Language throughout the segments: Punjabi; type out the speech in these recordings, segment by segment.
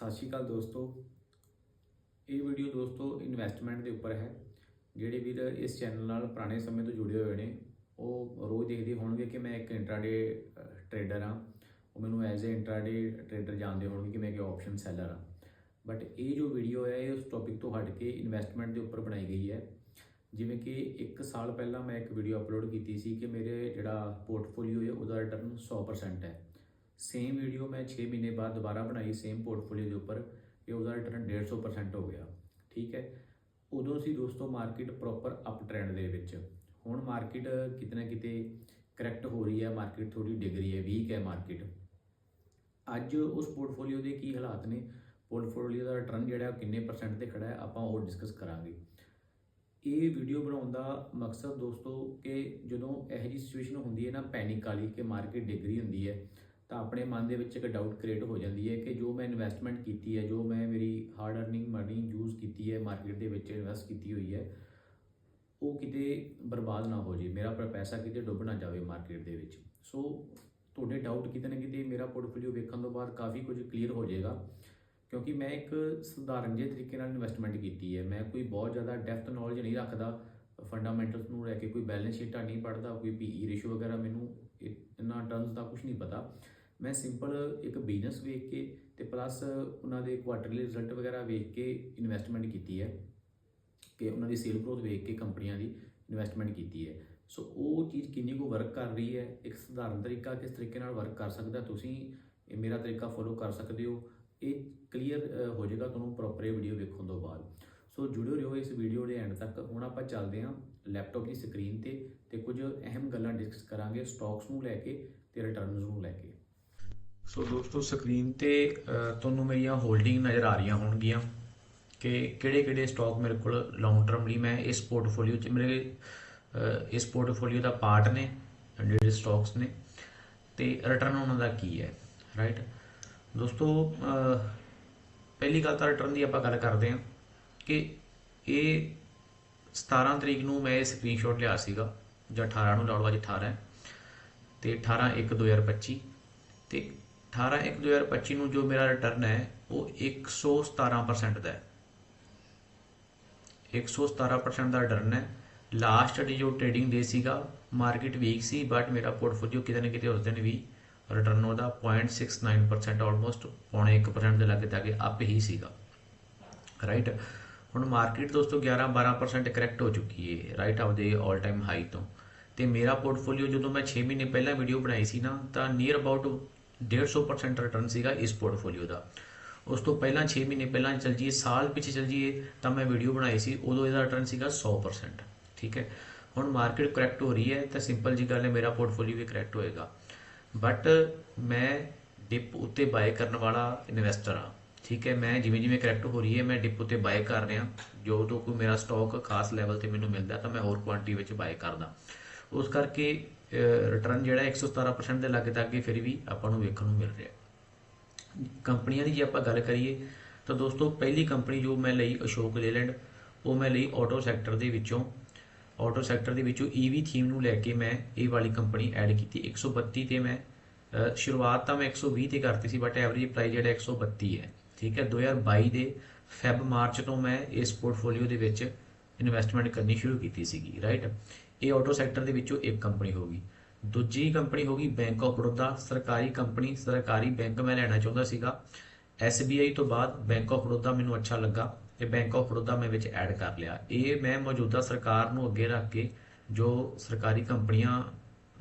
ਸਤਿ ਸ਼੍ਰੀ ਅਕਾਲ ਦੋਸਤੋ। ਇਹ ਵੀਡੀਓ ਦੋਸਤੋ ਇਨਵੈਸਟਮੈਂਟ ਦੇ ਉੱਪਰ ਹੈ। ਜਿਹੜੇ ਵੀਰ ਇਸ ਚੈਨਲ ਨਾਲ ਪੁਰਾਣੇ ਸਮੇਂ ਤੋਂ ਜੁੜੇ ਹੋਏ ਨੇ, ਉਹ ਰੋਜ਼ ਦੇਖਦੇ ਹੋਣਗੇ ਕਿ ਮੈਂ ਇੱਕ ਇੰਟਰਾਡੇ ਟਰੇਡਰ ਹਾਂ। ਉਹ ਮੈਨੂੰ ਐਜ਼ ਅ ਇੰਟਰਾਡੇ ਟਰੇਡਰ ਜਾਣਦੇ ਹੋਣਗੇ ਕਿ ਮੈਂ ਇੱਕ ਆਪਸ਼ਨ ਸੈਲਰ ਹਾਂ। ਬਟ ਇਹ ਜੋ ਵੀਡੀਓ ਹੈ, ਇਹ ਉਸ ਟੌਪਿਕ ਤੋਂ ਹਟ ਕੇ ਇਨਵੈਸਟਮੈਂਟ ਦੇ ਉੱਪਰ ਬਣਾਈ ਗਈ ਹੈ। ਜਿਵੇਂ ਕਿ 1 ਸਾਲ ਪਹਿਲਾਂ ਮੈਂ ਇੱਕ ਵੀਡੀਓ ਅਪਲੋਡ ਕੀਤੀ ਸੀ ਕਿ ਮੇਰੇ ਜਿਹੜਾ ਪੋਰਟਫੋਲੀਓ ਹੈ, ਉਹਦਾ ਰਿਟਰਨ 100% ਹੈ। ਸੇਮ ਵੀਡੀਓ ਮੈਂ 6 ਮਹੀਨੇ ਬਾਅਦ ਦੁਬਾਰਾ ਬਣਾਈ ਸੇਮ ਪੋਰਟਫੋਲੀਓ ਦੇ ਉੱਪਰ ਕਿ ਉਹਦਾ ਰਿਟਰਨ 150% ਹੋ ਗਿਆ। ਠੀਕ ਹੈ? ਉਦੋਂ ਸੀ ਦੋਸਤੋ ਮਾਰਕੀਟ ਪ੍ਰੋਪਰ ਅਪ ਟ੍ਰੈਂਡ ਦੇ ਵਿੱਚ। ਹੁਣ ਮਾਰਕੀਟ ਕਿਤੇ ਨਾ ਕਿਤੇ ਕਰੈਕਟ ਹੋ ਰਹੀ ਹੈ ਮਾਰਕੀਟ ਥੋੜੀ ਡਿੱਗ ਰਹੀ ਹੈ ਵੀਕ ਹੈ ਮਾਰਕੀਟ ਅੱਜ ਉਸ ਪੋਰਟਫੋਲੀਓ ਦੇ ਕੀ ਹਾਲਾਤ ਨੇ? ਪੋਰਟਫੋਲੀਓ ਦਾ ਰਿਟਰਨ ਜਿਹੜਾ ਉਹ ਕਿੰਨੇ ਪਰਸੈਂਟ ਤੇ ਖੜਾ ਹੈ, ਆਪਾਂ ਉਹ ਡਿਸਕਸ ਕਰਾਂਗੇ। ਇਹ ਵੀਡੀਓ ਬਣਾਉਣ ਦਾ ਮਕਸਦ ਦੋਸਤੋ ਕਿ ਜਦੋਂ ਇਹੋ ਜਿਹੀ ਸਿਚੁਏਸ਼ਨ ਹੁੰਦੀ ਹੈ ਨਾ ਪੈਨਿਕ ਵਾਲੀ, ਕਿ ਮਾਰਕੀਟ ਡਿੱਗ ਰਹੀ ਹੁੰਦੀ ਹੈ ਤਾਂ ਆਪਣੇ ਮਨ ਦੇ ਵਿੱਚ ਇੱਕ ਡਾਊਟ ਕ੍ਰੀਏਟ ਹੋ ਜਾਂਦੀ ਹੈ ਕਿ ਜੋ ਮੈਂ ਇਨਵੈਸਟਮੈਂਟ ਕੀਤੀ ਹੈ, ਜੋ ਮੈਂ ਮੇਰੀ ਹਾਰਡ ਅਰਨਿੰਗ ਮਨੀ ਯੂਜ਼ ਕੀਤੀ ਹੈ ਮਾਰਕੀਟ ਦੇ ਵਿੱਚ ਇਨਵੈਸਟ ਕੀਤੀ ਹੋਈ ਹੈ, ਉਹ ਕਿਤੇ ਬਰਬਾਦ ਨਾ ਹੋ ਜੇ ਮੇਰਾ ਪੈਸਾ ਕਿਤੇ ਡੁੱਬ ਨਾ ਜਾਵੇ ਮਾਰਕੀਟ ਦੇ ਵਿੱਚ। ਸੋ ਤੁਹਾਡੇ ਡਾਊਟ ਕਿਤੇ ਨਾ ਕਿਤੇ ਮੇਰਾ ਪੋਰਟਫੋਲੀਓ ਵੇਖਣ ਤੋਂ ਬਾਅਦ ਕਾਫੀ ਕੁਝ ਕਲੀਅਰ ਹੋ ਜਾਏਗਾ, ਕਿਉਂਕਿ ਮੈਂ ਇੱਕ ਸਧਾਰਨ ਜਿਹੇ ਤਰੀਕੇ ਨਾਲ ਇਨਵੈਸਟਮੈਂਟ ਕੀਤੀ ਹੈ। ਮੈਂ ਕੋਈ ਬਹੁਤ ਜ਼ਿਆਦਾ ਡੈਪਥ ਨੌਲੇਜ ਨਹੀਂ ਰੱਖਦਾ ਫੰਡਾਮੈਂਟਲਸ ਨੂੰ ਲੈ ਕੇ ਕੋਈ ਬੈਲੈਂਸ ਸ਼ੀਟਾਂ ਨਹੀਂ ਪੜ੍ਹਦਾ, ਕੋਈ ਪੀਈ ਰੇਸ਼ੋ ਵਗੈਰਾ ਮੈਨੂੰ ਇਹ- ਇਹਨਾਂ ਟਰਮਸ ਦਾ ਕੁਝ ਨਹੀਂ ਪਤਾ। ਮੈਂ ਸਿੰਪਲ ਇੱਕ ਬਿਜ਼ਨਸ ਵੇਖ ਕੇ ਤੇ ਪਲੱਸ ਉਹਨਾਂ ਦੇ ਕੁਆਟਰਲੀ ਰਿਜ਼ਲਟ ਵਗੈਰਾ ਵੇਖ ਕੇ ਇਨਵੈਸਟਮੈਂਟ ਕੀਤੀ ਹੈ ਕਿ ਉਹਨਾਂ ਦੀ ਸੇਲ ਗਰੋਥ ਵੇਖ ਕੇ ਕੰਪਨੀਆਂ ਦੀ ਇਨਵੈਸਟਮੈਂਟ ਕੀਤੀ ਹੈ। ਸੋ ਉਹ ਚੀਜ਼ ਕਿੰਨੀ ਕੁ ਵਰਕ ਕਰ ਰਹੀ ਹੈ, ਇੱਕ ਸਧਾਰਨ ਤਰੀਕਾ ਕਿਸ ਤਰੀਕੇ ਨਾਲ ਵਰਕ ਕਰ ਸਕਦਾ ਤੁਸੀਂ, ਇਹ ਮੇਰਾ ਤਰੀਕਾ ਫੋਲੋ ਕਰ ਸਕਦੇ ਹੋ, ਇਹ ਕਲੀਅਰ ਹੋ ਜਾਏਗਾ ਤੁਹਾਨੂੰ ਪ੍ਰੋਪਰ ਇਹ ਵੀਡੀਓ ਵੇਖਣ ਤੋਂ ਬਾਅਦ। ਸੋ ਜੁੜੇ ਰਹੋ ਇਸ ਵੀਡੀਓ ਦੇ ਐਂਡ ਤੱਕ। ਹੁਣ ਆਪਾਂ ਚੱਲਦੇ ਹਾਂ ਲੈਪਟਾਪ ਦੀ ਸਕਰੀਨ ਤੇ ਤੇ ਕੁਝ ਅਹਿਮ ਗੱਲਾਂ ਡਿਸਕਸ ਕਰਾਂਗੇ ਸਟਾਕਸ ਨੂੰ ਲੈ ਕੇ ਤੇ ਰਿਟਰਨਸ ਨੂੰ ਲੈ ਕੇ। ਸੋ ਦੋਸਤੋ ਸਕਰੀਨ ਤੇ ਤੁਹਾਨੂੰ ਮੇਰੀਆਂ ਹੋਲਡਿੰਗ ਨਜ਼ਰ ਆ ਰਹੀਆਂ ਹੋਣਗੀਆਂ ਕਿ ਕਿਹੜੇ ਕਿਹੜੇ ਸਟਾਕ ਮੇਰੇ ਕੋਲ ਲੌਂਗ ਟਰਮ ਲਈ ਮੈਂ ਇਸ ਪੋਰਟਫੋਲੀਓ 'ਚ, ਮੇਰੇ ਇਸ ਪੋਰਟਫੋਲੀਓ ਦਾ ਪਾਰਟ ਨੇ ਜਿਹੜੇ ਸਟਾਕਸ ਨੇ ਤੇ ਰਿਟਰਨ ਉਹਨਾਂ ਦਾ ਕੀ ਹੈ ਰਾਈਟ ਦੋਸਤੋ ਪਹਿਲੀ ਗੱਲ ਤਾਂ ਰਿਟਰਨ ਦੀ ਆਪਾਂ ਗੱਲ ਕਰਦੇ ਹਾਂ ਕਿ ਇਹ 17 ਤਰੀਕ ਨੂੰ ਮੈਂ ਇਹ ਸਕਰੀਨਸ਼ਾਟ ਲਿਆ ਸੀਗਾ, ਜਾਂ 18 ਨੂੰ ਲਾਉਣ ਵਾਲੀ 18 ਹੈ ਤੇ 18 1 2025 ਤੇ 18 1 2025 ਨੂੰ ਜੋ ਮੇਰਾ ਰਿਟਰਨ ਹੈ, ਉਹ 117% ਦਾ ਹੈ। 117% ਦਾ ਰਿਟਰਨ ਹੈ। ਲਾਸਟ ਡੇ ਜੋ ਟ੍ਰੇਡਿੰਗ ਡੇ ਸੀਗਾ ਮਾਰਕੀਟ ਵੀਕ ਸੀ ਬਟ ਮੇਰਾ ਪੋਰਟਫੋਲੀਓ ਕਿਤੇ ਨਾ ਕਿਤੇ ਉਸ ਦਿਨ ਵੀ ਰਿਟਰਨ ਉਹਦਾ 0.69% ਆਲਮੋਸਟ ਪੌਣੇ 1% ਦੇ ਲੱਗੇ ਤੱਕ ਅਪ ਹੀ ਸੀਗਾ। ਰਾਈਟ ਹੁਣ ਮਾਰਕੀਟ ਦੋਸਤੋ 11 12% ਕਰੈਕਟ ਹੋ ਚੁੱਕੀ ਹੈ ਰਾਈਟ ਆਪਦੇ 올 ਟਾਈਮ ਹਾਈ ਤੋਂ। ਤੇ ਮੇਰਾ ਪੋਰਟਫੋਲੀਓ ਜਦੋਂ ਮੈਂ 6 ਮਹੀਨੇ ਪਹਿਲਾਂ ਵੀਡੀਓ ਬਣਾਈ ਸੀ ਨਾ, ਤਾਂ ਨੀਅਰ ਅਬਾਊਟ 150% ਰਿਟਰਨ ਸੀਗਾ ਇਸ ਪੋਰਟਫੋਲੀਓ ਦਾ ਉਸ ਤੋਂ ਪਹਿਲਾਂ 6 ਮਹੀਨੇ ਪਹਿਲਾਂ ਚੱਲ ਜੀਏ ਸਾਲ ਪਿੱਛੇ ਚੱਲ ਜੀਏ ਤਾਂ ਮੈਂ ਵੀਡੀਓ ਬਣਾਈ ਸੀ ਉਦੋਂ ਇਹਦਾ ਰਿਟਰਨ ਸੀਗਾ 100% ਠੀਕ ਹੈ ਹੁਣ ਮਾਰਕੀਟ ਕਰੈਕਟ ਹੋ ਰਹੀ ਹੈ ਤਾਂ ਸਿੰਪਲ ਜੀ ਗੱਲ ਹੈ ਮੇਰਾ ਪੋਰਟਫੋਲੀਓ ਵੀ ਕਰੈਕਟ ਹੋਏਗਾ ਬਟ ਮੈਂ ਡਿਪ ਉੱਤੇ ਬਾਏ ਕਰਨ ਵਾਲਾ ਇਨਵੈਸਟਰ ਹਾਂ ਠੀਕ ਹੈ ਮੈਂ ਜਿਵੇਂ ਜਿਵੇਂ ਕਰੈਕਟ ਹੋ ਰਹੀ ਹੈ ਮੈਂ ਡਿਪ ਉੱਤੇ ਬਾਏ ਕਰ ਰਿਹਾ ਜੋ ਤੋਂ ਕੋਈ ਮੇਰਾ ਸਟਾਕ ਖਾਸ ਲੈਵਲ ਤੇ ਮੈਨੂੰ ਮਿਲਦਾ ਤਾਂ ਮੈਂ ਹੋਰ ਕੁਆਂਟੀ ਵਿੱਚ ਬਾਏ ਕਰਦਾ ਉਸ ਕਰਕੇ ਰਿਟਰਨ ਜਿਹੜਾ 117% ਦੇ ਲਾਗੇ ਤੱਕ ਫਿਰ ਵੀ ਆਪਾਂ ਨੂੰ ਵੇਖਣ ਨੂੰ ਮਿਲ ਰਿਹਾ। ਕੰਪਨੀਆਂ ਦੀ ਜੇ ਆਪਾਂ ਗੱਲ ਕਰੀਏ ਤਾਂ ਦੋਸਤੋ ਪਹਿਲੀ ਕੰਪਨੀ ਜੋ ਮੈਂ ਲਈ, ਅਸ਼ੋਕ ਲੇਲੈਂਡ, ਉਹ ਮੈਂ ਲਈ ਆਟੋ ਸੈਕਟਰ ਦੇ ਵਿੱਚੋਂ। ਆਟੋ ਸੈਕਟਰ ਦੇ ਵਿੱਚੋਂ ਈਵੀ ਥੀਮ ਨੂੰ ਲੈ ਕੇ ਮੈਂ ਇਹ ਵਾਲੀ ਕੰਪਨੀ ਐਡ ਕੀਤੀ। 132 ਤੇ ਮੈਂ ਸ਼ੁਰੂਆਤ ਤਾਂ ਮੈਂ 120 ਤੇ ਕਰਤੀ ਸੀ ਬਟ ਐਵਰੇਜ ਪ੍ਰਾਈਸ ਜਿਹੜਾ 132 ਹੈ। ਠੀਕ ਹੈ 2022 ਦੇ ਫੈਬ ਮਾਰਚ ਤੋਂ ਮੈਂ ਇਸ ਪੋਰਟਫੋਲੀਓ ਦੇ ਵਿੱਚ ਇਨਵੈਸਟਮੈਂਟ ਕਰਨੀ ਸ਼ੁਰੂ ਕੀਤੀ ਸੀਗੀ ਰਾਈਟ ਇਹ ਆਟੋ ਸੈਕਟਰ ਦੇ ਵਿੱਚੋਂ ਇੱਕ ਕੰਪਨੀ ਹੋਗੀ ਦੂਜੀ ਕੰਪਨੀ ਹੋਗੀ ਬੈਂਕ ਆਫ ਬੜੌਦਾ ਸਰਕਾਰੀ ਕੰਪਨੀ ਸਰਕਾਰੀ ਬੈਂਕ ਮੈਂ ਲੈਣਾ ਚਾਹੁੰਦਾ ਸੀਗਾ। SBI ਤੋਂ ਬਾਅਦ ਬੈਂਕ ਆਫ ਬੜੌਦਾ ਮੈਨੂੰ ਅੱਛਾ ਲੱਗਾ ਤੇ ਬੈਂਕ ਆਫ ਬੜੌਦਾ ਮੈਂ ਵਿੱਚ ਐਡ ਕਰ ਲਿਆ। ਇਹ ਮੈਂ ਮੌਜੂਦਾ ਸਰਕਾਰ ਨੂੰ ਅੱਗੇ ਰੱਖ ਕੇ ਜੋ ਸਰਕਾਰੀ ਕੰਪਨੀਆਂ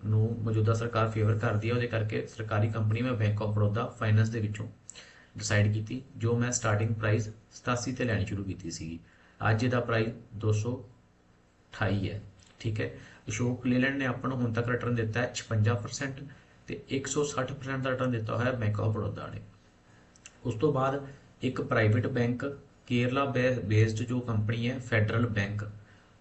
ਨੂੰ ਮੌਜੂਦਾ ਸਰਕਾਰ ਫੇਵਰ ਕਰਦੀ ਹੈ ਉਹਦੇ ਕਰਕੇ ਸਰਕਾਰੀ ਕੰਪਨੀ ਮੈਂ ਬੈਂਕ ਆਫ ਬੜੌਦਾ ਫਾਈਨੈਂਸ ਦੇ ਵਿੱਚੋਂ ਡਿਸਾਈਡ ਕੀਤੀ, ਜੋ ਮੈਂ ਸਟਾਰਟਿੰਗ ਪ੍ਰਾਈਸ 87 ਤੇ ਲੈਣੀ ਸ਼ੁਰੂ ਕੀਤੀ ਸੀਗੀ। ਅੱਜ ਇਹਦਾ ਪ੍ਰਾਈਸ 228 ਹੈ। ਠੀਕ ਹੈ। ਅਸ਼ੋਕ ਲੇਲੈਂਡ ਨੇ ਆਪਾਂ ਨੂੰ ਹੁਣ ਤੱਕ ਰਿਟਰਨ ਦਿੱਤਾ ਹੈ 56% ਤੇ 160% ਦਾ ਰਿਟਰਨ ਦਿੱਤਾ ਹੋਇਆ ਬੈਂਕ ਆਫ ਬੜੌਦਾ ਨੇ। ਉਸ ਤੋਂ ਬਾਅਦ ਇੱਕ ਪ੍ਰਾਈਵੇਟ ਬੈਂਕ ਕੇਰਲਾ ਬੇਸਡ ਜੋ ਕੰਪਨੀ ਹੈ ਫੈਡਰਲ ਬੈਂਕ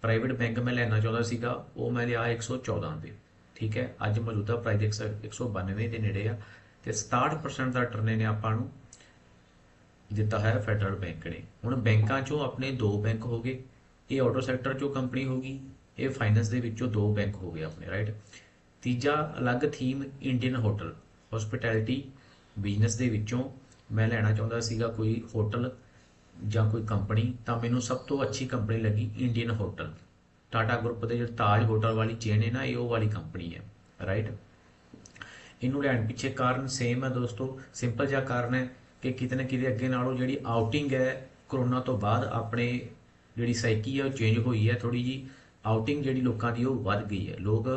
ਪ੍ਰਾਈਵੇਟ ਬੈਂਕ ਮੈਂ ਲੈਣਾ ਚਾਹੁੰਦਾ ਸੀਗਾ, ਉਹ ਮੈਂ ਲਿਆ 114 ਦੇ। ਠੀਕ ਹੈ, ਅੱਜ ਮੌਜੂਦਾ ਪ੍ਰਾਈਸ 192 ਦੇ ਨੇੜੇ ਆ ਤੇ 67% ਦਾ ਰਿਟਰਨ ਨੇ ਆਪਾਂ ਨੂੰ ਦਿੱਤਾ ਹੈ ਫੈਡਰਲ ਬੈਂਕ ਨੇ। ਹੁਣ ਬੈਂਕਾਂ ਚੋਂ ਆਪਣੇ ਦੋ ਬੈਂਕ ਹੋ ਗਏ, ਇਹ ਆਟੋ ਸੈਕਟਰ ਚੋਂ ਕੰਪਨੀ ਹੋਗੀ ਇਹ ਫਾਈਨੈਂਸ ਦੇ ਵਿੱਚੋਂ ਦੋ ਬੈਂਕ ਹੋ ਗਏ ਆਪਣੇ ਰਾਈਟ ਤੀਜਾ ਅਲੱਗ theme Indian hotel hospitality business ਦੇ ਵਿੱਚੋਂ ਮੈਂ ਲੈਣਾ ਚਾਹੁੰਦਾ ਸੀਗਾ ਕੋਈ ਹੋਟਲ ਜਾਂ ਕੋਈ ਕੰਪਨੀ ਤਾਂ ਮੈਨੂੰ ਸਭ ਤੋਂ ਅੱਛੀ ਕੰਪਨੀ ਲੱਗੀ ਇੰਡੀਅਨ ਹੋਟਲ ਟਾਟਾ ਗਰੁੱਪ ਦੇ ਜਿਹੜੇ ਤਾਜ ਹੋਟਲ ਵਾਲੀ ਚੇਨ ਹੈ ਨਾ, ਇਹ ਉਹ ਵਾਲੀ ਕੰਪਨੀ ਹੈ ਰਾਈਟ ਇਹਨੂੰ ਲੈਣ ਪਿੱਛੇ ਕਾਰਨ ਸੇਮ ਹੈ ਦੋਸਤੋ ਸਿੰਪਲ ਜਿਹਾ ਕਾਰਨ ਹੈ ਕਿ ਕਿਤੇ ਨਾ ਕਿਤੇ ਅੱਗੇ ਨਾਲੋਂ ਜਿਹੜੀ ਆਊਟਿੰਗ ਹੈ, ਕਰੋਨਾ ਤੋਂ ਬਾਅਦ ਆਪਣੇ ਜਿਹੜੀ ਸਾਈਕੀ ਹੈ ਉਹ ਚੇਂਜ ਹੋਈ ਹੈ ਥੋੜੀ ਜੀ ਆਊਟਿੰਗ ਜਿਹੜੀ ਲੋਕਾਂ ਦੀ ਉਹ ਵੱਧ ਗਈ ਹੈ। ਲੋਕ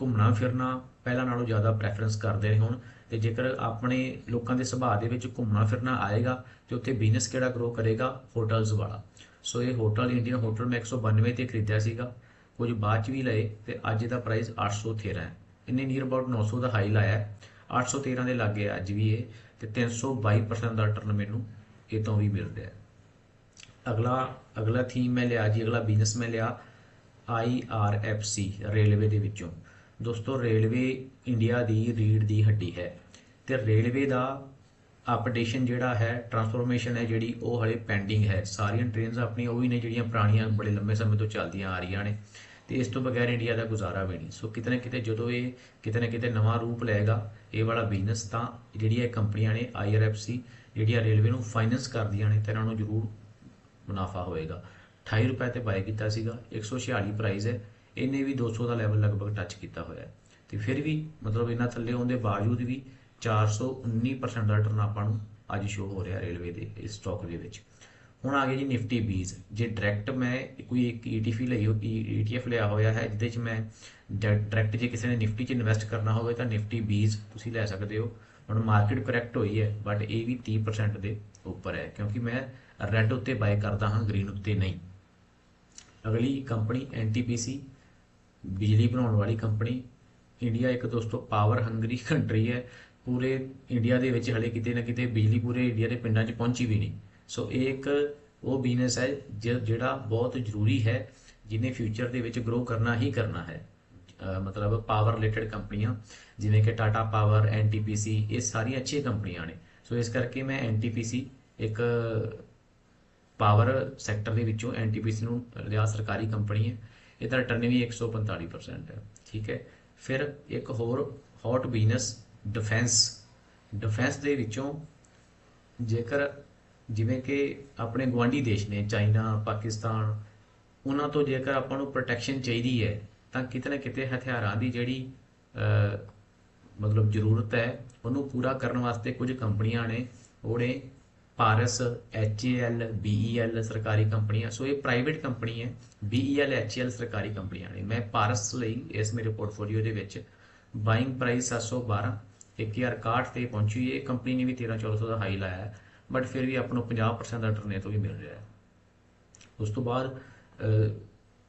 ਘੁੰਮਣਾ ਫਿਰਨਾ ਪਹਿਲਾਂ ਨਾਲੋਂ ਜ਼ਿਆਦਾ ਪ੍ਰੈਫਰੈਂਸ ਕਰਦੇ ਨੇ ਹੁਣ ਤੇ ਜੇਕਰ ਆਪਣੇ ਲੋਕਾਂ ਦੇ ਸੁਭਾਅ ਦੇ ਵਿੱਚ ਘੁੰਮਣਾ ਫਿਰਨਾ ਆਏਗਾ ਤੇ ਉੱਥੇ ਬਿਜ਼ਨਸ ਕਿਹੜਾ ਗਰੋ ਕਰੇਗਾ? ਹੋਟਲਸ ਵਾਲਾ। ਸੋ ਇਹ ਹੋਟਲ ਇੰਡੀਅਨ ਹੋਟਲ ਮੈਂ 192 ਤੇ ਖਰੀਦਿਆ ਸੀਗਾ। ਕੁਝ ਬਾਅਦ ਚ ਵੀ ਲਏ ਤੇ ਅੱਜ ਦਾ ਪ੍ਰਾਈਸ 813 ਹੈ। ਇਹਨੇ ਨੀਅਰ ਅਬਾਊਟ 900 ਦਾ ਹਾਈ ਲਾਇਆ ਹੈ। 813 ਦੇ ਲੱਗੇ ਅੱਜ ਵੀ ਇਹ ਤੇ 322% ਦਾ ਰਿਟਰਨ ਮੈਨੂੰ ਇਹ ਤੋਂ ਵੀ ਮਿਲ ਰਿਹਾ ਹੈ। ਅਗਲਾ ਅਗਲਾ ਥੀਮ ਮੈਂ ਲਿਆ ਜੀ, ਅਗਲਾ ਬਿਜ਼ਨਸ ਮੈਂ ਲਿਆ। IRFC ਰੇਲਵੇ ਦੇ ਵਿੱਚੋਂ। ਦੋਸਤੋ, ਰੇਲਵੇ ਇੰਡੀਆ ਦੀ ਰੀੜ ਦੀ ਹੱਡੀ ਹੈ ਤੇ ਰੇਲਵੇ ਦਾ ਅਪਡੇਸ਼ਨ ਜਿਹੜਾ ਹੈ, ਟਰਾਂਸਫੋਰਮੇਸ਼ਨ ਹੈ ਜਿਹੜੀ, ਉਹ ਹਲੇ ਪੈਂਡਿੰਗ ਹੈ। ਸਾਰੀਆਂ ਟ੍ਰੇਨਸ ਆਪਣੀਆਂ ਉਹ ਵੀ ਨੇ ਜਿਹੜੀਆਂ ਪੁਰਾਣੀਆਂ ਬੜੇ ਲੰਬੇ ਸਮੇਂ ਤੋਂ ਚੱਲਦੀਆਂ ਆ ਰਹੀਆਂ ਨੇ ਤੇ ਇਸ ਤੋਂ ਬਗੈਰ ਇੰਡੀਆ ਦਾ ਗੁਜ਼ਾਰਾ ਵੀ ਨਹੀਂ। ਸੋ ਕਿਤੇ ਨਾ ਕਿਤੇ ਜਦੋਂ ਇਹ ਕਿਤੇ ਨਾ ਕਿਤੇ ਨਵਾਂ ਰੂਪ ਲਏਗਾ, ਇਹ ਵਾਲਾ ਬਿਜ਼ਨਸ ਤਾਂ ਜਿਹੜੀਆਂ ਇਹ ਕੰਪਨੀਆਂ ਨੇ IRFC ਜਿਹੜੀਆਂ ਰੇਲਵੇ ਨੂੰ ਫਾਈਨੈਂਸ ਕਰਦੀਆਂ ਨੇ, ਤੇ ਇਹਨਾਂ ਨੂੰ ਜ਼ਰੂਰ ਮੁਨਾਫਾ ਹੋਏਗਾ। 28 ਰੁਪਏ ਤੇ ਬਾਈ ਕੀਤਾ ਸੀਗਾ 146 ਪ੍ਰਾਈਸ ਹੈ। ਇਹਨੇ ਵੀ 200 ਦਾ ਲੈਵਲ ਲਗਭਗ ਟੱਚ ਕੀਤਾ ਹੋਇਆ ਹੈ। ਤੇ ਫਿਰ ਵੀ ਮਤਲਬ ਇਹਨਾਂ ਥੱਲੇ ਹੋਣ ਦੇ ਬਾਵਜੂਦ ਵੀ 419% ਦਾ ਰਿਟਰਨ ਆਪਾਂ ਨੂੰ ਅੱਜ ਸ਼ੋ ਹੋ ਰਿਹਾ ਰੇਲਵੇ ਦੇ, ਇਸ ਸਟਾਕ ਦੇ ਵਿੱਚ। ਹੁਣ ਆ ਗਏ ਜੀ ਨਿਫਟੀ 20 ਜੇ ਡਾਇਰੈਕਟ ਮੈਂ ਕੋਈ ਇੱਕ ETF ਲਈ ਹੋ ETF ਲਿਆ ਹੋਇਆ ਹੈ, ਜਿਹਦੇ ਚ ਮੈਂ ਡਾਇਰੈਕਟ ਜੇ ਕਿਸੇ ਨੇ ਨਿਫਟੀ 'ਚ ਇਨਵੈਸਟ ਕਰਨਾ ਹੋਵੇ ਤਾਂ ਨਿਫਟੀ 20 ਤੁਸੀਂ ਲੈ ਸਕਦੇ ਹੋ। ਹੁਣ ਮਾਰਕੀਟ ਕਰੈਕਟ ਹੋਈ ਹੈ ਬਟ ਇਹ ਵੀ 30% ਦੇ ਉੱਪਰ ਹੈ, ਕਿਉਂਕਿ ਮੈਂ ਰੈੱਡ ਉੱਤੇ ਬਾਏ ਕਰਦਾ ਹਾਂ ਗ੍ਰੀਨ ਉੱਤੇ ਨਹੀਂ। ਅਗਲੀ ਕੰਪਨੀ NTPC ਬਿਜਲੀ ਬਣਾਉਣ ਵਾਲੀ ਕੰਪਨੀ। ਇੰਡੀਆ ਇੱਕ ਦੋਸਤੋ ਪਾਵਰ ਹੰਗਰੀ ਕੰਟਰੀ ਹੈ। ਪੂਰੇ ਇੰਡੀਆ ਦੇ ਵਿੱਚ ਹਲੇ ਕਿਤੇ ਨਾ ਕਿਤੇ ਬਿਜਲੀ ਪੂਰੇ ਇੰਡੀਆ ਦੇ ਪਿੰਡਾਂ 'ਚ ਪਹੁੰਚੀ ਵੀ ਨਹੀਂ। ਸੋ ਇਹ ਇੱਕ ਉਹ ਬਿਜ਼ਨਸ ਹੈ ਜਿਹੜਾ ਬਹੁਤ ਜ਼ਰੂਰੀ ਹੈ, ਜਿਹਨੇ ਫਿਊਚਰ ਦੇ ਵਿੱਚ ਗਰੋ ਕਰਨਾ ਹੀ ਕਰਨਾ ਹੈ। ਮਤਲਬ ਪਾਵਰ ਰਿਲੇਟਡ ਕੰਪਨੀਆਂ, ਜਿਵੇਂ ਕਿ ਟਾਟਾ ਪਾਵਰ NTPC ਇਹ ਸਾਰੀਆਂ ਅੱਛੀਆਂ ਕੰਪਨੀਆਂ ਨੇ। ਸੋ ਇਸ ਕਰਕੇ ਮੈਂ NTPC ਇੱਕ ਪਾਵਰ ਸੈਕਟਰ ਦੇ ਵਿੱਚੋਂ NTPC ਨੂੰ ਲਿਆ ਸਰਕਾਰੀ ਕੰਪਨੀ ਹੈ। ਇਹਦਾ ਰਿਟਰਨ ਵੀ 145% ਹੈ। ਠੀਕ ਹੈ। ਫਿਰ ਇੱਕ ਹੋਰ ਹੌਟ ਬਿਜ਼ਨਸ ਡਿਫੈਂਸ ਡਿਫੈਂਸ ਦੇ ਵਿੱਚੋਂ ਜੇਕਰ ਜਿਵੇਂ ਕਿ ਆਪਣੇ ਗਵਾਂਢੀ ਦੇਸ਼ ਨੇ ਚਾਈਨਾ, ਪਾਕਿਸਤਾਨ, ਉਹਨਾਂ ਤੋਂ ਜੇਕਰ ਆਪਾਂ ਨੂੰ ਪ੍ਰੋਟੈਕਸ਼ਨ ਚਾਹੀਦੀ ਹੈ, ਤਾਂ ਕਿਤੇ ਨਾ ਕਿਤੇ ਹਥਿਆਰਾਂ ਦੀ ਜਿਹੜੀ ਮਤਲਬ ਜ਼ਰੂਰਤ ਹੈ, ਉਹਨੂੰ ਪੂਰਾ ਕਰਨ ਵਾਸਤੇ ਕੁਝ ਕੰਪਨੀਆਂ ਨੇ ਉਹਨੇ ਪਾਰਸ ਐਚਏਐਲ ਬੀਈਐਲ ਸਰਕਾਰੀ ਕੰਪਨੀਆਂ, ਸੋ ਇਹ ਪ੍ਰਾਈਵੇਟ ਕੰਪਨੀ ਹੈ ਬੀਈਐਲ ਐਚਏਐਲ ਸਰਕਾਰੀ ਕੰਪਨੀਆਂ ਨੇ ਮੈਂ ਪਾਰਸ ਲਈ ਇਸ ਮੇਰੇ ਪੋਰਟਫੋਲੀਓ ਦੇ ਵਿੱਚ ਬਾਇੰਗ ਪ੍ਰਾਈਸ 712 1061 ਤੇ ਪਹੁੰਚੀ ਇਹ ਕੰਪਨੀ ਨੇ ਵੀ 13 1400 ਦਾ ਹਾਈ ਲਾਇਆ ਬਟ ਫਿਰ ਵੀ ਆਪ ਨੂੰ 50% ਦਾ ਰਿਟਰਨ ਇਹ ਤੋਂ ਵੀ ਮਿਲ ਰਿਹਾ ਹੈ। ਉਸ ਤੋਂ ਬਾਅਦ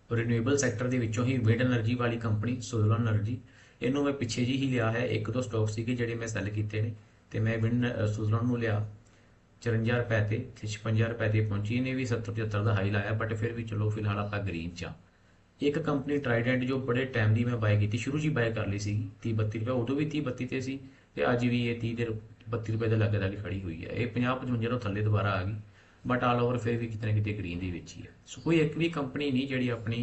ਰੀਨਿਊਏਬਲ ਸੈਕਟਰ ਦੇ ਵਿੱਚੋਂ ਹੀ ਵਿੰਡ એનર્ਜੀ ਵਾਲੀ ਕੰਪਨੀ ਸੋਲਰ એનર્ਜੀ ਇਹਨੂੰ ਮੈਂ ਪਿੱਛੇ ਜੀ ਹੀ ਲਿਆ ਹੈ। ਇੱਕ ਦੋ ਸਟਾਕ ਸੀਗੇ ਜਿਹੜੇ ਮੈਂ ਸੈਲ ਕੀਤੇ ਨੇ, ਤੇ ਮੈਂ ਵਿੰਡ ਸੋਲਰ ਨੂੰ ਲਿਆ। 54 ਰੁਪਏ ਤੇ ਤੇ 56 ਰੁਪਏ ਤੇ ਪਹੁੰਚੀ, ਇਹਨੇ ਵੀ 70 75 ਦਾ ਹਾਈ ਲਾਇਆ ਬਟ ਫਿਰ ਵੀ ਚਲੋ ਫਿਲਹਾਲ ਆਪਾਂ ਗਰੀਨ ਚ ਆ ਇੱਕ ਕੰਪਨੀ ਟ੍ਰਾਈਡੈਂਟ ਜੋ ਬੜੇ ਟਾਈਮ ਦੀ ਮੈਂ ਬਾਏ ਕੀਤੀ, ਸ਼ੁਰੂ 'ਚ ਹੀ ਬਾਏ ਕਰ ਲਈ ਸੀ 30 32 ਰੁਪਏ, ਉਦੋਂ ਵੀ 30 32 ਤੇ ਸੀ, ਤੇ ਅੱਜ ਵੀ ਇਹ 30 ਦੇ 32 ਰੁਪਏ ਦੇ ਲੱਗੇ ਲੱਗੇ ਖੜੀ ਹੋਈ ਹੈ। ਇਹ 50 55 ਤੋਂ ਥੱਲੇ ਦੁਬਾਰਾ ਆ ਗਈ ਬਟ ਆਲ ਓਵਰ ਫਿਰ ਵੀ ਕਿਤੇ ਨਾ ਕਿਤੇ ਗ੍ਰੀਨ ਦੇ ਵਿੱਚ ਹੀ ਹੈ। ਸੋ ਕੋਈ ਇੱਕ ਵੀ ਕੰਪਨੀ ਨਹੀਂ ਜਿਹੜੀ ਆਪਣੀ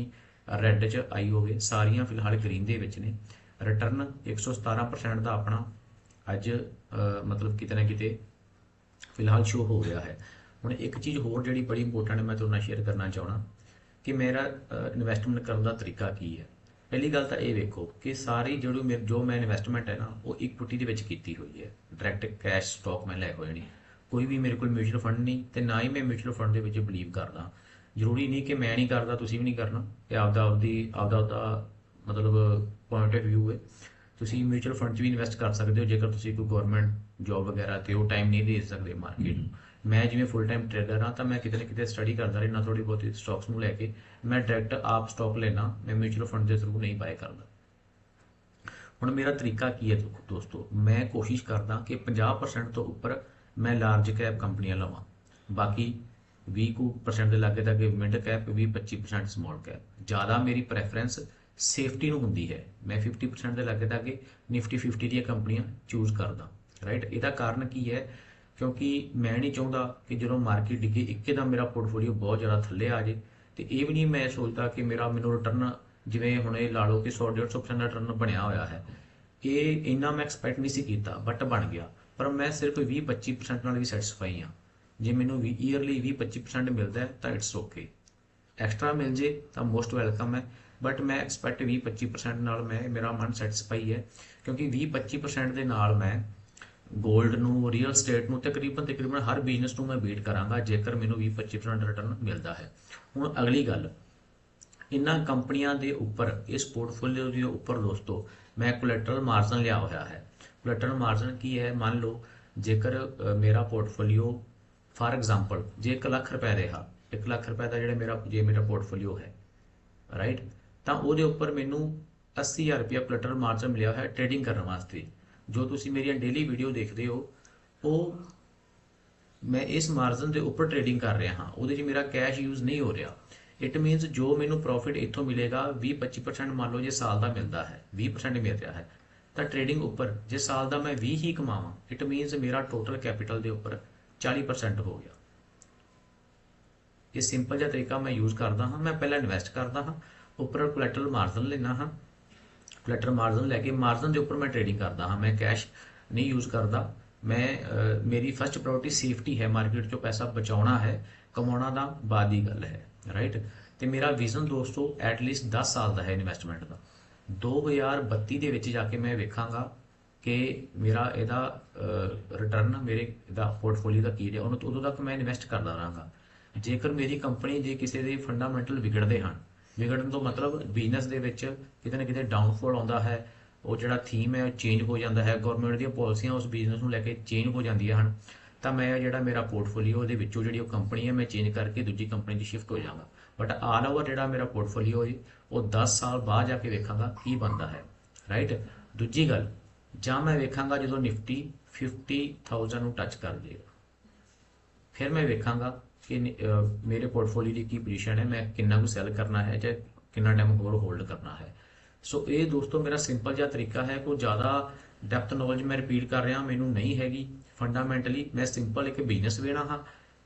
ਰੈੱਡ 'ਚ ਆਈ ਹੋਵੇ, ਸਾਰੀਆਂ ਫਿਲਹਾਲ ਗ੍ਰੀਨ ਦੇ ਵਿੱਚ ਨੇ। ਰਿਟਰਨ 117% ਦਾ ਆਪਣਾ ਅੱਜ ਮਤਲਬ ਕਿਤੇ ਨਾ ਕਿਤੇ ਫਿਲਹਾਲ ਸ਼ੋ ਹੋ ਰਿਹਾ ਹੈ। ਹੁਣ ਇੱਕ ਚੀਜ਼ ਹੋਰ ਜਿਹੜੀ ਬੜੀ ਇੰਪੋਰਟੈਂਟ ਮੈਂ ਤੁਹਾਡੇ ਨਾਲ ਸ਼ੇਅਰ ਕਰਨਾ ਚਾਹਣਾ ਕਿ ਮੇਰਾ ਇਨਵੈਸਟਮੈਂਟ ਕਰਨ ਦਾ ਤਰੀਕਾ ਕੀ ਹੈ। ਪਹਿਲੀ ਗੱਲ ਤਾਂ ਇਹ ਵੇਖੋ ਕਿ ਸਾਰੀ ਜਿਹੜੀ ਮੇਰੇ, ਜੋ ਮੈਂ ਇਨਵੈਸਟਮੈਂਟ ਹੈ ਨਾ, ਉਹ ਇਕੁਇਟੀ ਦੇ ਵਿੱਚ ਕੀਤੀ ਹੋਈ ਹੈ। ਡਾਇਰੈਕਟ ਕੈਸ਼ ਸਟਾਕ ਮੈਂ ਲੈ ਹੋਏ ਨਹੀਂ ਕੋਈ ਵੀ ਮੇਰੇ ਕੋਲ ਮਿਊਚੁਅਲ ਫੰਡ ਨਹੀਂ ਤੇ ਨਾ ਹੀ ਮੈਂ ਮਿਊਚੁਅਲ ਫੰਡ ਦੇ ਵਿੱਚ ਬਲੀਵ ਕਰਦਾ। ਜ਼ਰੂਰੀ ਨਹੀਂ ਕਿ ਮੈਂ ਨਹੀਂ ਕਰਦਾ, ਤੁਸੀਂ ਵੀ ਨਹੀਂ ਕਰਨਾ। ਇਹ ਆਪਦਾ, ਆਪਦੀ, ਆਪਦਾ ਆਪਦਾ ਮਤਲਬ ਪੁਆਇੰਟ ਆਫ View ਹੈ। ਤੁਸੀਂ ਮਿਊਚੁਅਲ ਫੰਡ 'ਚ ਵੀ ਇਨਵੈਸਟ ਕਰ ਸਕਦੇ ਹੋ, ਜੇਕਰ ਤੁਸੀਂ ਕੋਈ ਗਵਰਨਮੈਂਟ ਜੌਬ ਵਗੈਰਾ ਤੇ ਉਹ ਟਾਈਮ ਨਹੀਂ ਦੇ ਸਕਦੇ ਮਾਰਕੀਟ ਨੂੰ। ਮੈਂ ਜਿਵੇਂ ਫੁੱਲ ਟਾਈਮ ਟ੍ਰੇਡਰ ਹਾਂ ਤਾਂ ਮੈਂ ਕਿਤੇ ਨਾ ਕਿਤੇ ਸਟੱਡੀ ਕਰਦਾ ਰਹਿਣਾ ਥੋੜੀ ਬਹੁਤੀ ਸਟਾਕਸ ਨੂੰ ਲੈ ਕੇ। ਮੈਂ ਡਾਇਰੈਕਟ ਆਪ ਸਟਾਕ ਲੈਣਾ ਮੈਂ ਮਿਊਚੁਅਲ ਫੰਡ ਦੇ ਥਰੂ ਨਹੀਂ ਬਾਏ ਕਰਦਾ। ਹੁਣ ਮੇਰਾ ਤਰੀਕਾ ਕੀ ਹੈ ਦੋਸਤੋ? ਮੈਂ ਕੋਸ਼ਿਸ਼ ਕਰਦਾ ਕਿ 50% ਤੋਂ ਉੱਪਰ ਮੈਂ ਲਾਰਜ ਕੈਪ ਕੰਪਨੀਆਂ ਲਵਾਂ। ਬਾਕੀ 20% ਦੇ ਲਾਗੇ ਤੱਕ ਮਿਡ ਕੈਪ 20-25% ਸਮਾਲ ਕੈਪ ਜ਼ਿਆਦਾ ਮੇਰੀ ਪ੍ਰੈਫਰੈਂਸ ਸੇਫਟੀ ਨੂੰ ਹੁੰਦੀ ਹੈ। ਮੈਂ 50% ਦੇ ਲਾਗੇ ਤੱਕ ਨਿਫਟੀ 50 ਦੀਆਂ ਕੰਪਨੀਆਂ ਚੂਜ਼ ਕਰਦਾ। ਰਾਈਟ ਇਹਦਾ ਕਾਰਨ ਕੀ ਹੈ? ਕਿਉਂਕਿ ਮੈਂ ਨਹੀਂ ਚਾਹੁੰਦਾ ਕਿ ਜਦੋਂ ਮਾਰਕੀਟ ਡਿੱਗੇ ਇੱਕਦਮ ਮੇਰਾ ਪੋਰਟਫੋਲੀਓ ਬਹੁਤ ਜ਼ਿਆਦਾ ਥੱਲੇ ਆ ਜੇ ਤੇ ਇਹ ਵੀ ਨਹੀਂ ਮੈਂ ਸੋਚਦਾ ਕਿ ਮੇਰਾ ਮੈਨੂੰ ਰਿਟਰਨ ਜਿਵੇਂ ਹੁਣ ਇਹ ਲਾ ਲਓ ਕਿ 100 150% ਦਾ ਰਿਟਰਨ ਬਣਿਆ ਹੋਇਆ ਹੈ। ਇਹ ਇੰਨਾ ਮੈਂ ਐਕਸਪੈਕਟ ਨਹੀਂ ਸੀ ਕੀਤਾ ਬਟ ਬਣ ਗਿਆ। ਪਰ ਮੈਂ ਸਿਰਫ 20-25% ਨਾਲ ਵੀ ਸੈਟੀਸਫਾਈ ਹਾਂ। ਜੇ ਮੈਨੂੰ ਵੀ ਈਅਰਲੀ 20-25% ਮਿਲਦਾ ਹੈ, ਤਾਂ ਇਟਸ ਓਕੇ ਐਕਸਟਰਾ ਮਿਲ ਜੇ, ਤਾਂ ਮੋਸਟ ਵੈਲਕਮ ਹੈ। ਬਟ ਮੈਂ ਐਕਸਪੈਕਟ 20-25% ਨਾਲ ਮੈਂ, ਮੇਰਾ ਮਨ ਸੈਟੀਸਫਾਈ ਹੈ। ਕਿਉਂਕਿ 20-25% ਦੇ ਨਾਲ ਮੈਂ 골ਡ ਨੂੰ ਰੀਅਲ ਸਟੇਟ ਨੂੰ ਤਕਰੀਬਨ ਤਕਰੀਬਨ ਹਰ ਬਿਜ਼ਨਸ ਨੂੰ ਮੈਂ ਬੀਟ ਕਰਾਂਗਾ, ਜੇਕਰ ਮੈਨੂੰ 20-25% ਰਿਟਰਨ ਮਿਲਦਾ ਹੈ। ਹੁਣ ਅਗਲੀ ਗੱਲ, ਇਨ੍ਹਾਂ ਕੰਪਨੀਆਂ ਦੇ ਉੱਪਰ, ਇਸ ਪੋਰਟਫੋਲੀਓ ਦੇ ਉੱਪਰ ਦੋਸਤੋ, ਮੈਂ ਕੋਲੈਟਰਲ ਮਾਰਜਨ ਲਿਆ ਹੋਇਆ ਹੈ। ਕੋਲੈਟਰਲ ਮਾਰਜਨ ਕੀ ਹੈ? ਮੰਨ ਲਓ, ਜੇਕਰ ਮੇਰਾ ਪੋਰਟਫੋਲੀਓ ਫਾਰ ਐਗਜ਼ਾਮਪਲ ਜੇ 1 ਲੱਖ ਰੁਪਏ ਦੇ ਰਿਹਾ 1 ਲੱਖ ਰੁਪਏ ਦਾ ਜਿਹੜਾ ਮੇਰਾ ਜੇ ਮੇਰਾ ਪੋਰਟਫੋਲੀਓ ਹੈ ਰਾਈਟ ਤਾਂ ਉਹਦੇ ਉੱਪਰ ਮੈਨੂੰ 80000 ਰੁਪਏ ਕੋਲੈਟਰਲ ਮਾਰਜਨ ਮਿਲਿਆ ਹੋਇਆ ਟ੍ਰੇਡਿੰਗ ਕਰਨ ਵਾਸਤੇ। ਜੋ ਤੁਸੀਂ ਮੇਰੀਆਂ ਡੇਲੀ ਵੀਡੀਓ ਦੇਖਦੇ ਹੋ, ਉਹ ਮੈਂ ਇਸ ਮਾਰਜਨ ਦੇ ਉੱਪਰ ਟ੍ਰੇਡਿੰਗ ਕਰ ਰਿਹਾ ਹਾਂ। ਉਹਦੇ 'ਚ ਮੇਰਾ ਕੈਸ਼ ਯੂਜ਼ ਨਹੀਂ ਹੋ ਰਿਹਾ। ਇਟ ਮੀਨਸ ਜੋ ਮੈਨੂੰ ਪ੍ਰੋਫਿਟ ਇੱਥੋਂ ਮਿਲੇਗਾ 20-25% ਮੰਨ ਲਓ ਜੇ ਸਾਲ ਦਾ ਮਿਲਦਾ ਹੈ 20% ਮਿਲ ਰਿਹਾ ਹੈ, ਤਾਂ ਟ੍ਰੇਡਿੰਗ ਉੱਪਰ ਜੇ ਸਾਲ ਦਾ ਮੈਂ 20 ਹੀ ਕਮਾਵਾਂ ਇਟ ਮੀਨਸ ਮੇਰਾ ਟੋਟਲ ਕੈਪੀਟਲ ਦੇ ਉੱਪਰ 40% ਹੋ ਗਿਆ। ਇਹ ਸਿੰਪਲ ਜਿਹਾ ਤਰੀਕਾ ਮੈਂ ਯੂਜ਼ ਕਰਦਾ ਹਾਂ। ਮੈਂ ਪਹਿਲਾਂ ਇਨਵੈਸਟ ਕਰਦਾ ਹਾਂ, ਉੱਪਰ ਕੋਲੈਟਰਲ ਮਾਰਜਨ ਲੈਣਾ ਹਾਂ। ਫਲੈਟਰ ਮਾਰਜਨ ਲੈ ਕੇ ਮਾਰਜਨ ਦੇ ਉੱਪਰ ਮੈਂ ਟ੍ਰੇਡਿੰਗ ਕਰਦਾ ਹਾਂ, ਮੈਂ ਕੈਸ਼ ਨਹੀਂ ਯੂਜ਼ ਕਰਦਾ। ਮੈਂ ਮੇਰੀ ਫਸਟ ਪ੍ਰਾਇੋਰਟੀ ਸੇਫਟੀ ਹੈ ਮਾਰਕੀਟ 'ਚੋਂ ਪੈਸਾ ਬਚਾਉਣਾ ਹੈ, ਕਮਾਉਣਾ ਦਾ ਬਾਅਦ ਦੀ ਗੱਲ ਹੈ ਰਾਈਟ ਤੇ ਮੇਰਾ ਵਿਜ਼ਨ ਦੋਸਤੋ ਐਟ ਲੀਸਟ 10 ਸਾਲ ਦਾ ਹੈ ਇਨਵੈਸਟਮੈਂਟ ਦਾ। 2032 ਦੇ ਵਿੱਚ ਜਾ ਕੇ ਮੈਂ ਵੇਖਾਂਗਾ ਕਿ ਮੇਰਾ ਇਹਦਾ ਰਿਟਰਨ ਮੇਰੇ ਦਾ ਪੋਰਟਫੋਲੀਓ ਦਾ ਕੀ ਰਿਹਾ। ਉਹਨੂੰ ਉਦੋਂ ਤੱਕ ਮੈਂ ਇਨਵੈਸਟ ਕਰਦਾ ਰਹਾਂਗਾ। ਜੇਕਰ ਮੇਰੀ ਕੰਪਨੀ ਜੇ ਕਿਸੇ ਦੇ ਫੰਡਾਮੈਂਟਲ ਵਿਗੜਦੇ ਹਨ ਵਿਗੜਨ ਤੋਂ ਮਤਲਬ ਬਿਜ਼ਨਸ ਦੇ ਵਿੱਚ ਕਿਤੇ ਨਾ ਕਿਤੇ ਡਾਊਨਫਾਲ ਆਉਂਦਾ ਹੈ। ਉਹ ਜਿਹੜਾ ਥੀਮ ਹੈ, ਉਹ ਚੇਂਜ ਹੋ ਜਾਂਦਾ ਹੈ। ਗਵਰਨਮੈਂਟ ਦੀਆਂ ਪਾਲਿਸੀਆਂ ਉਸ ਬਿਜ਼ਨਸ ਨੂੰ ਲੈ ਕੇ ਚੇਂਜ ਹੋ ਜਾਂਦੀਆਂ ਹਨ। ਤਾਂ ਮੈਂ ਜਿਹੜਾ ਮੇਰਾ ਪੋਰਟਫੋਲੀਓ ਦੇ ਵਿੱਚੋਂ ਜਿਹੜੀ ਉਹ ਕੰਪਨੀ ਹੈ, ਮੈਂ ਚੇਂਜ ਕਰਕੇ ਦੂਜੀ ਕੰਪਨੀ 'ਚ ਸ਼ਿਫਟ ਹੋ ਜਾਵਾਂਗਾ। ਬਟ ਆਲ ਓਵਰ ਜਿਹੜਾ ਮੇਰਾ ਪੋਰਟਫੋਲੀਓ ਹੈ, ਉਹ 10 ਸਾਲ ਬਾਅਦ ਜਾ ਕੇ ਵੇਖਾਂਗਾ ਕੀ ਬਣਦਾ ਹੈ। ਰਾਈਟ ਦੂਜੀ ਗੱਲ, ਜਾਂ ਮੈਂ ਵੇਖਾਂਗਾ ਜਦੋਂ ਨਿਫਟੀ 50000 ਨੂੰ ਟੱਚ ਕਰ ਜਾਏਗਾ ਫਿਰ ਮੈਂ ਵੇਖਾਂਗਾ ਕਿ ਮੇਰੇ ਪੋਰਟਫੋਲੀਓ ਦੀ ਕੀ ਪੋਜੀਸ਼ਨ ਹੈ, ਮੈਂ ਕਿੰਨਾ ਕੁ ਸੈਲ ਕਰਨਾ ਹੈ ਜਾਂ ਕਿੰਨਾ ਟਾਈਮ ਹੋਰ ਹੋਲਡ ਕਰਨਾ ਹੈ। ਸੋ ਇਹ ਦੋਸਤੋ ਮੇਰਾ ਸਿੰਪਲ ਜਿਹਾ ਤਰੀਕਾ ਹੈ, ਕੋਈ ਜ਼ਿਆਦਾ ਡੈਪਥ ਨੌਲੇਜ ਮੈਂ ਰਿਪੀਟ ਕਰ ਰਿਹਾ, ਮੈਨੂੰ ਨਹੀਂ ਹੈਗੀ। ਫੰਡਾਮੈਂਟਲੀ ਮੈਂ ਸਿੰਪਲ ਇੱਕ ਬਿਜ਼ਨਸ ਵੇਣਾ ਹਾਂ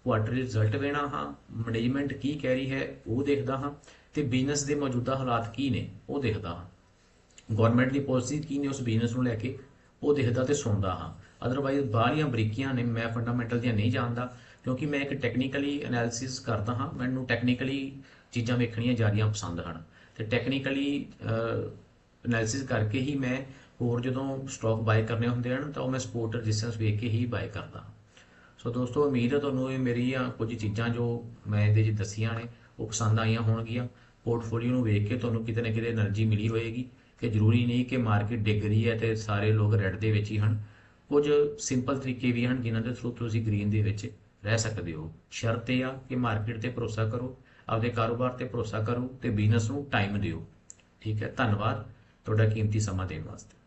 ਕੁਆਟਰਲੀ ਰਿਜ਼ਲਟ ਵੇਣਾ ਹਾਂ ਮੈਨੇਜਮੈਂਟ ਕੀ ਕਹਿ ਰਹੀ ਹੈ, ਉਹ ਦੇਖਦਾ ਹਾਂ ਤੇ ਬਿਜ਼ਨਸ ਦੇ ਮੌਜੂਦਾ ਹਾਲਾਤ ਕੀ ਨੇ, ਉਹ ਦੇਖਦਾ ਹਾਂ। ਗਵਰਨਮੈਂਟ ਦੀ ਪਾਲਿਸੀ ਕੀ ਨੇ, ਉਸ ਬਿਜ਼ਨਸ ਨੂੰ ਲੈ ਕੇ ਉਹ ਦੇਖਦਾ ਤੇ ਸੁਣਦਾ ਹਾਂ। ਅਦਰਵਾਈਜ਼ ਬਾਹਰੀਆਂ ਬਰੀਕੀਆਂ ਨੇ, ਮੈਂ ਫੰਡਾਮੈਂਟਲ ਦੀਆਂ ਨਹੀਂ ਜਾਣਦਾ। ਕਿਉਂਕਿ ਮੈਂ ਇੱਕ ਟੈਕਨੀਕਲੀ ਐਨਾਲਿਸਿਸ ਕਰਦਾ ਹਾਂ, ਮੈਨੂੰ ਟੈਕਨੀਕਲੀ ਚੀਜ਼ਾਂ ਵੇਖਣੀਆਂ ਜ਼ਿਆਦਾ ਪਸੰਦ ਹਨ। ਤੇ ਟੈਕਨੀਕਲੀ ਐਨਾਲਿਸਿਸ ਕਰਕੇ ਹੀ ਮੈਂ ਹੋਰ ਜਦੋਂ ਸਟਾਕ ਬਾਈ ਕਰਨੇ ਹੁੰਦੇ ਹਨ, ਤਾਂ ਉਹ ਮੈਂ ਸਪੋਰਟ ਰੈਜ਼ਿਸਟੈਂਸ ਵੇਖ ਕੇ ਹੀ ਬਾਈ ਕਰਦਾ ਸੋ ਦੋਸਤੋ, ਉਮੀਦ ਹੈ ਤੁਹਾਨੂੰ ਇਹ ਮੇਰੀਆਂ ਕੁਝ ਚੀਜ਼ਾਂ ਜੋ ਮੈਂ ਇਹਦੇ 'ਚ ਦੱਸੀਆਂ ਨੇ, ਉਹ ਪਸੰਦ ਆਈਆਂ ਹੋਣਗੀਆਂ। ਪੋਰਟਫੋਲੀਓ ਨੂੰ ਵੇਖ ਕੇ ਤੁਹਾਨੂੰ ਕਿਤੇ ਨਾ ਕਿਤੇ એનર્ਜੀ ਮਿਲੀ ਹੋਏਗੀ ਕਿ ਜ਼ਰੂਰੀ ਨਹੀਂ ਕਿ ਮਾਰਕੀਟ ਡਿੱਗ ਰਹੀ ਹੈ ਤੇ ਸਾਰੇ ਲੋਕ ਰੈੱਡ ਦੇ ਵਿੱਚ ਹੀ ਹਨ। ਕੁਝ ਸਿੰਪਲ ਤਰੀਕੇ ਵੀ ਹਨ ਜਿਨ੍ਹਾਂ ਦੇ ਥਰੂ ਤੁਸੀਂ ਗ੍ਰੀਨ ਦੇ ਵਿੱਚ ਰਹਿ ਸਕਦੇ ਹੋ। ਸ਼ਰਤ ਇਹ ਆ ਕਿ ਮਾਰਕੀਟ ਤੇ ਭਰੋਸਾ ਕਰੋ, ਆਪਦੇ ਕਾਰੋਬਾਰ ਤੇ ਭਰੋਸਾ ਕਰੋ ਤੇ ਬਿਜ਼ਨਸ ਨੂੰ ਟਾਈਮ ਦਿਓ। ਠੀਕ ਹੈ, ਧੰਨਵਾਦ। ਤੁਹਾਡਾ ਕੀਮਤੀ ਸਮਾਂ ਦੇਣ ਵਾਸਤੇ।